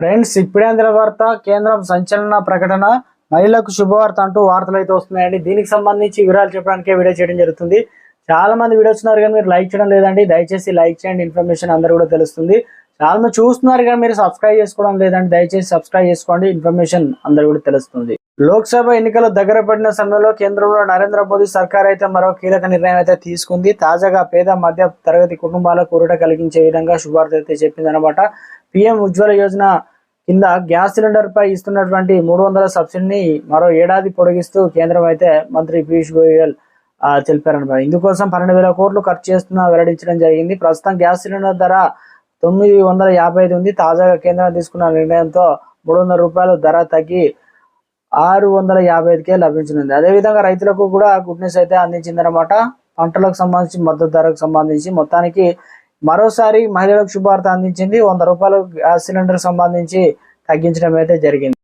Friends ఇప్పుడేంద్ర వార్త కేంద్రం సంచలన ప్రకటన మహిళలకు శుభవార్త అంటూ వార్తలు అయితే వస్తున్నాయండి. దీనికి సంబంధించి వివరాలు చెప్పడానికే వీడియో చేయడం జరుగుతుంది. చాలా మంది వీడియో చూస్తున్నారు కానీ మీరు లైక్ చేయడం లేదండి. దయచేసి లైక్ చేయండి. ఇన్ఫర్మేషన్ అందరూ కూడా తెలుస్తుంది. చాలా మంది చూస్తున్నారు కానీ మీరు సబ్స్క్రైబ్ చేసుకోవడం లేదండి. దయచేసి సబ్స్క్రైబ్ చేసుకోండి. ఇన్ఫర్మేషన్ అందరూ కూడా తెలుస్తుంది. లోక్సభ ఎన్నికలు దగ్గర పడిన సమయంలో కేంద్రంలో నరేంద్ర మోదీ సర్కార్ అయితే మరో కీలక నిర్ణయం అయితే తీసుకుంది. తాజాగా పేద మధ్య తరగతి కుటుంబాలకు ఊరట కలిగించే విధంగా శుభార్త అయితే చెప్పింది అనమాట పిఎం ఉజ్వల యోజన కింద గ్యాస్ సిలిండర్ పై ఇస్తున్నటువంటి మూడు వందల సబ్సిడీని మరో ఏడాది పొడిగిస్తూ కేంద్రం అయితే మంత్రి పీయూష్ గోయల్ తెలిపారనమాట ఇందుకోసం పన్నెండు వేల కోట్లు ఖర్చు చేస్తున్న వెల్లడించడం జరిగింది. ప్రస్తుతం గ్యాస్ సిలిండర్ ధర తొమ్మిది వందల యాభై ఐదు ఉంది. తాజాగా కేంద్రం తీసుకున్న నిర్ణయంతో మూడు వందల రూపాయలు ధర తగ్గి ఆరు వందల యాభై ఐదుకే లభించనుంది. అదేవిధంగా రైతులకు కూడా గుడ్ న్యూస్ అయితే అందించిందనమాట పంటలకు సంబంధించి మద్దతు ధరకు సంబంధించి మొత్తానికి మరోసారి మహిళలకు శుభార్త అందించింది. వంద రూపాయలు గ్యాస్ సిలిండర్ సంబంధించి తగ్గించడం అయితే జరిగింది.